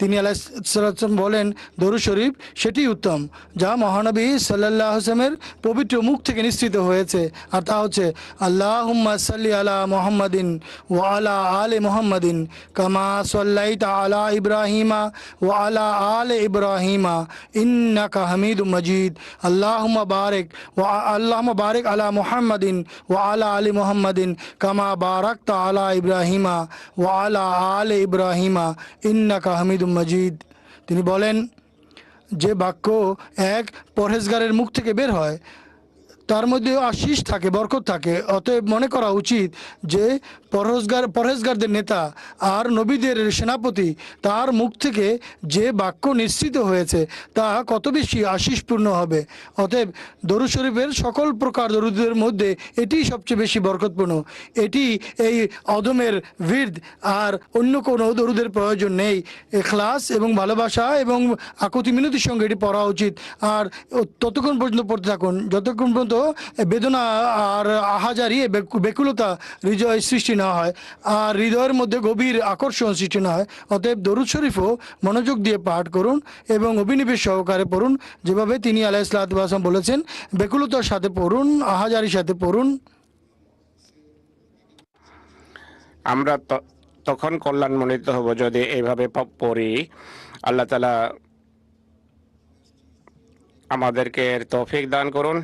তিনি আলাইসাল্লাম বলেন, দরু শরীফ সেটি উত্তম, যা মহানবী সাল্লাহ আসলামের পবিত্র মুখ থেকে নিশ্চিত হয়েছে। আর তা হচ্ছে আল্লাহ সাল্লি আলা মোহাম্মদিন ও আলা আলে মোহাম্মদিন কামা সাল্লাইতা আলা ইব্রাহিমা ও আলা আলে ইব্রাহিমা ইন্নাকা হামিদ মজিদ। আল্লাহ বারেক ও আল্লাহ বারেক আলা মোহাম্মদিন ও আলা আলী মোহাম্মদিন কামা বারাকতা আলা ইব্রাহিমা ও আলা আলে ইব্রাহিমা ইন্নাকা হামিদ মজিদ। তিনি বলেন যে বাক্য এক পরহেজগারের মুখ থেকে বের হয় তার মধ্যে আশিস থাকে, বরকত থাকে। অতএব মনে করা উচিত যে পরহেজগার, পরহেজগারদের নেতা আর নবীদের সেনাপতি তার মুখ থেকে যে বাক্য নিশ্চিত হয়েছে তা কত বেশি আশিসপূর্ণ হবে। অতএব দরু শরীফের সকল প্রকার দরুদের মধ্যে এটি সবচেয়ে বেশি বরকতপূর্ণ। এটি এই অদমের ভিড় আর অন্য কোনো দরুদের প্রয়োজন নেই। এখলাস এবং ভালোবাসা এবং আকুতি মিনতির সঙ্গে এটি পড়া উচিত। আর ততক্ষণ পর্যন্ত পড়তে থাকুন। যতক্ষণ পর্যন্ত বেদনা আর আহাজারি বেকুলতা হৃদয় সৃষ্টি না হয়, আর হৃদয়ের মধ্যে গভীর আকর্ষণ সৃষ্টি না হয়। অতএব দরুদ শরীফও মনোযোগ দিয়ে পাঠ করুন এবং অভিনিবেশ সহকারে পড়ুন, যেভাবে তিনি আলাহ ইসলাম বলেছেন, বেকুলতার সাথে পড়ুন, আহাজারির সাথে পড়ুন। আমরা তখন কল্যাণমণ্ডিত হব যদি এইভাবে পড়ি। আল্লাহ তালা আমাদেরকে তৌফিক দান করুন।